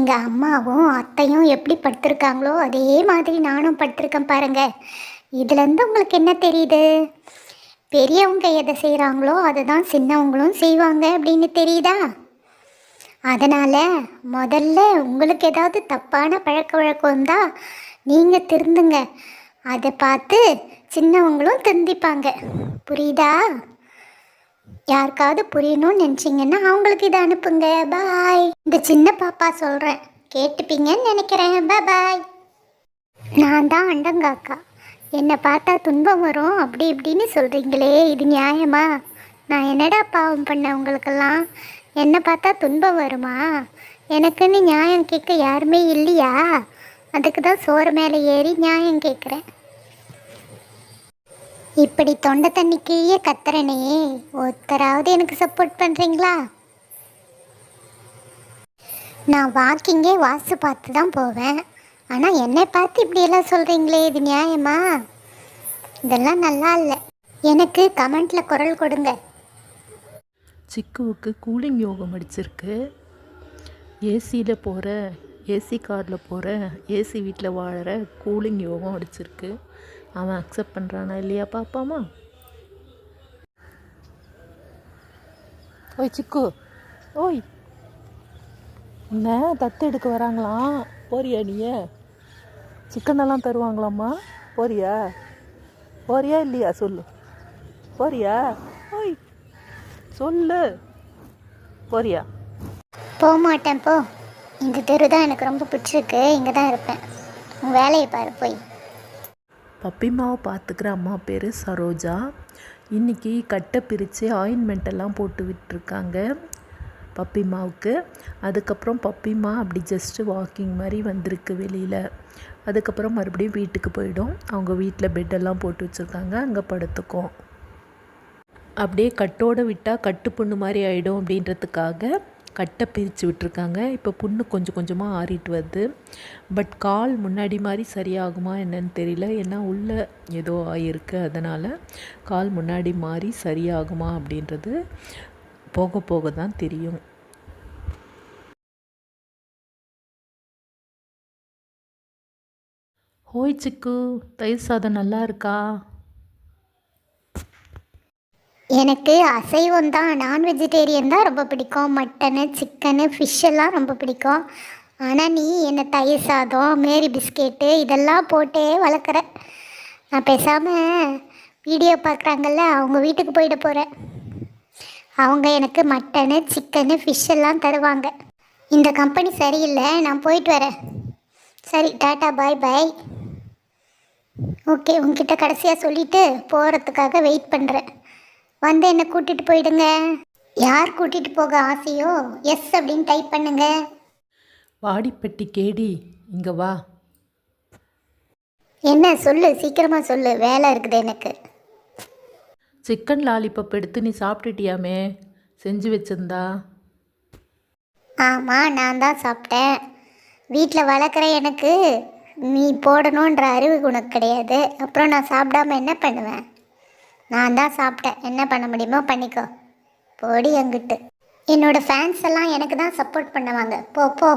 எங்கள் அம்மாவும் அத்தையும் எப்படி படுத்திருக்காங்களோ அதே மாதிரி நானும் படுத்திருக்கேன் பாருங்க. இதுலேருந்து உங்களுக்கு என்ன தெரியுது? பெரியவங்க எதை செய்கிறாங்களோ அதை தான் சின்னவங்களும் செய்வாங்க அப்படின்னு தெரியுதா? அதனால் முதல்ல உங்களுக்கு ஏதாவது தப்பான பழக்க வழக்கம் இருந்தால் நீங்கள் திருந்துங்க. அதை பார்த்து சின்னவங்களும் திருந்திப்பாங்க. புரியுதா? யாருக்காவது புரியணும்னு நினச்சிங்கன்னா அவங்களுக்கு இதை அனுப்புங்க. பாய் இந்த சின்ன பாப்பா சொல்கிறேன் கேட்டுப்பீங்கன்னு நினைக்கிறேன். பாய் நான் தான் அண்டங்காக்கா. என்னை பார்த்தா துன்பம் வரும். அப்படி இப்படின்னு சொல்கிறீங்களே இது நியாயமா? நான் என்னடா பாவம் பண்ண உங்களுக்கெல்லாம்? என்னை பார்த்தா துன்பம் வருமா? எனக்குன்னு நியாயம் கேட்க யாருமே இல்லையா? அதுக்கு தான் சோறு மேலே ஏறி நியாயம் கேட்குறேன். இப்படி தொண்டை தண்ணி கீழே கத்துறனே. ஒருத்தராவது எனக்கு சப்போர்ட் பண்ணுறீங்களா நான் வாக்கிங்கே வாசு பார்த்து தான் போவேன். ஆனால் என்னை பார்த்து இப்படியெல்லாம் சொல்கிறீங்களே இது நியாயமா? இதெல்லாம் நல்லா இல்லை. எனக்கு கமெண்ட்டில் குரல் கொடுங்க. சிக்குவுக்கு கூலிங் யோகம் அடிச்சிருக்கு. ஏசியில் போகிற ஏசி காரில் போகிற ஏசி வீட்டில் வாழற கூலிங் யோகம் அடிச்சிருக்கு. அவன் அக்செப்ட் பண்ணுறானா இல்லையா பாப்பாமா? ஓய் சிக்கு. ஓய். என்ன? தத்து எடுக்க வராங்களாம் போறியா நீ சிக்கன் எல்லாம் தருவாங்களாம்மா? போறியா? போறியா இல்லையா? சொல்லு. போறியா? ஓய். சொல்லு. போறியா? போக மாட்டேன் போ. இந்த தெரு தான் எனக்கு ரொம்ப பிடிச்சிருக்கு. இங்கே தான் இருப்பேன். உன் வேலையை பாரு போய். பப்பிமாவை பார்த்துக்கிற அம்மா பேர் சரோஜா. இன்றைக்கி கட்டை பிரித்து ஆயின்மெண்ட்டெல்லாம் போட்டு விட்டுருக்காங்க பப்பிமாவுக்கு அதுக்கப்புறம் பப்பிமா அப்படி ஜஸ்ட்டு வாக்கிங் மாதிரி வந்திருக்கு வெளியில். அதுக்கப்புறம் மறுபடியும் வீட்டுக்கு போயிடும். அவங்க வீட்டில் பெட்டெல்லாம் போட்டு வச்சுருக்காங்க. அங்கே படுத்துக்கும். அப்படியே கட்டோடு விட்டால் கட்டு புண்ணு மாதிரி ஆகிடும் அப்படின்றதுக்காக கட்டை பிரித்து விட்டுருக்காங்க. இப்போ புண்ணு கொஞ்சம் கொஞ்சமாக ஆறிட்டு வருது. பட் கால் முன்னாடி மாதிரி சரியாகுமா என்னன்னு தெரியல. ஏன்னா உள்ளே ஏதோ ஆகிருக்கு அதனால் கால் முன்னாடி மாதிரி சரியாகுமா அப்படின்றது போக போக தான் தெரியும். ஹோய் சிக்கு தயிர் சாதம் நல்லா இருக்கா? எனக்கு அசைவம் தான். நான் வெஜிடேரியன் தான் ரொம்ப பிடிக்கும். மட்டனு சிக்கனு ஃபிஷ் எல்லாம் ரொம்ப பிடிக்கும். ஆனால் நீ என்னை தயிர் சாதம் மேரி பிஸ்கெட்டு இதெல்லாம் போட்டே வளர்க்குற. நான் பேசாமல் வீடியோ பார்க்குறாங்கல்ல அவங்க வீட்டுக்கு போயிட போகிறேன் அவங்க எனக்கு மட்டனு சிக்கனு ஃபிஷ் எல்லாம் தருவாங்க. இந்த கம்பெனி சரியில்லை நான் போயிட்டு வரேன். சரி டாட்டா பாய் பாய் ஓகே உங்ககிட்ட கடைசியாக சொல்லிவிட்டு போகிறதுக்காக வெயிட் பண்ணுறேன் வந்து என்னை கூட்டிகிட்டு போயிடுங்க. யார் கூட்டிகிட்டு போக ஆசையோ? எஸ் அப்படின்னு டைப் பண்ணுங்க. வாடிப்பட்டி கேடி இங்கே வா. என்ன சொல்லு? சீக்கிரமாக சொல்லு. வேலை இருக்குது எனக்கு. சிக்கன் லாலிபப் எடுத்து நீ சாப்பிட்டுட்டியாமே? செஞ்சு வச்சிருந்தா? ஆமாம் நான் தான் சாப்பிட்டேன். வீட்டில் வளர்க்குற எனக்கு நீ போடணுன்ற அறிவு உனக்கு கிடையாது. அப்புறம் நான் சாப்பிடாம என்ன பண்ணுவேன்? நான் தான் சாப்பிட்டேன். என்ன பண்ண முடியுமோ பண்ணிக்கோ. போடி எங்கிட்டு. என்னோட ஃபேன்ஸ் எல்லாம் எனக்கு தான் சப்போர்ட் பண்ணுவாங்க. போ போ.